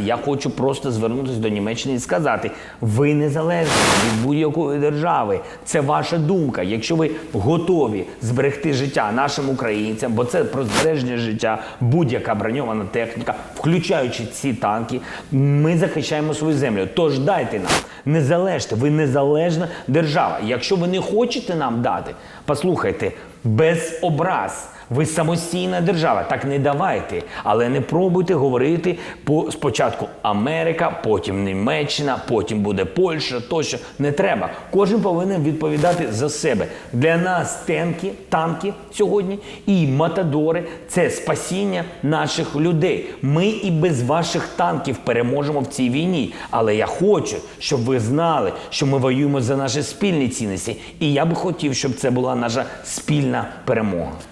Я хочу просто звернутися до Німеччини і сказати: ви незалежні від будь-якої держави. Це ваша думка. Якщо ви готові зберегти життя нашим українцям, бо це про збереження життя, будь-яка броньована техніка, включаючи ці танки, ми захищаємо свою землю. Тож дайте нам, не залежте, ви незалежна держава. Якщо ви не хочете нам дати, послухайте, без образ. Ви самостійна держава, так не давайте, але не пробуйте говорити по спочатку Америка, потім Німеччина, потім буде Польща. Тощо не треба. Кожен повинен відповідати за себе. Для нас танки, танки сьогодні і матадори це спасіння наших людей. Ми і без ваших танків переможемо в цій війні. Але я хочу, щоб ви знали, що ми воюємо за наші спільні цінності. І я би хотів, щоб це була наша спільна перемога.